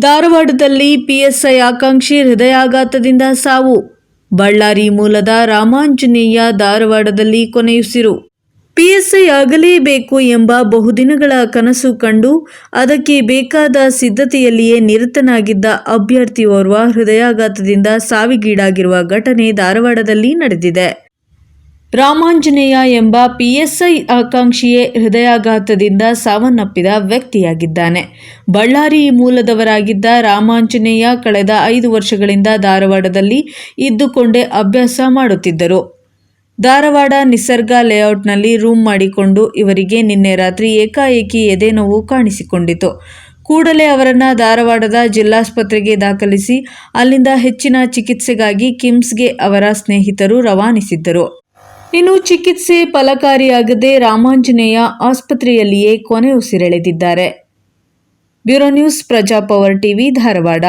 ಧಾರವಾಡದಲ್ಲಿ ಪಿಎಸ್ಐ ಆಕಾಂಕ್ಷಿ ಹೃದಯಾಘಾತದಿಂದ ಸಾವು. ಬಳ್ಳಾರಿ ಮೂಲದ ರಾಮಾಂಜನೇಯ ಧಾರವಾಡದಲ್ಲಿ ಕೊನೆಯುಸಿರು. ಪಿಎಸ್ಐ ಆಗಲೇಬೇಕು ಎಂಬ ಬಹುದಿನಗಳ ಕನಸು ಕಂಡು ಅದಕ್ಕೆ ಬೇಕಾದ ಸಿದ್ಧತೆಯಲ್ಲಿಯೇ ನಿರತನಾಗಿದ್ದ ಅಭ್ಯರ್ಥಿಯೋರ್ವ ಹೃದಯಾಘಾತದಿಂದ ಸಾವಿಗೀಡಾಗಿರುವ ಘಟನೆ ಧಾರವಾಡದಲ್ಲಿ ನಡೆದಿದೆ. ರಾಮಾಂಜನೇಯ ಎಂಬ ಪಿಎಸ್ಐ ಆಕಾಂಕ್ಷಿಯೇ ಹೃದಯಾಘಾತದಿಂದ ಸಾವನ್ನಪ್ಪಿದ ವ್ಯಕ್ತಿಯಾಗಿದ್ದಾನೆ. ಬಳ್ಳಾರಿ ಮೂಲದವರಾಗಿದ್ದ ರಾಮಾಂಜನೇಯ ಕಳೆದ ಐದು ವರ್ಷಗಳಿಂದ ಧಾರವಾಡದಲ್ಲಿ ಇದ್ದುಕೊಂಡೇ ಅಭ್ಯಾಸ ಮಾಡುತ್ತಿದ್ದರು. ಧಾರವಾಡ ನಿಸರ್ಗ ಲೇಔಟ್ನಲ್ಲಿ ರೂಮ್ ಮಾಡಿಕೊಂಡು ಇವರಿಗೆ ನಿನ್ನೆ ರಾತ್ರಿ ಏಕಾಏಕಿ ಎದೆನೋವು ಕಾಣಿಸಿಕೊಂಡಿತು. ಕೂಡಲೇ ಅವರನ್ನು ಧಾರವಾಡದ ಜಿಲ್ಲಾಸ್ಪತ್ರೆಗೆ ದಾಖಲಿಸಿ, ಅಲ್ಲಿಂದ ಹೆಚ್ಚಿನ ಚಿಕಿತ್ಸೆಗಾಗಿ ಕಿಮ್ಸ್ಗೆ ಅವರ ಸ್ನೇಹಿತರು ರವಾನಿಸಿದ್ದರು. ಇನ್ನು ಚಿಕಿತ್ಸೆ ಫಲಕಾರಿಯಾಗದೆ ರಾಮಾಂಜನೇಯ ಆಸ್ಪತ್ರೆಯಲ್ಲಿಯೇ ಕೊನೆ ಉಸಿರೆಳೆದಿದ್ದಾರೆ. Bureau news Prajapower TV Dharwad.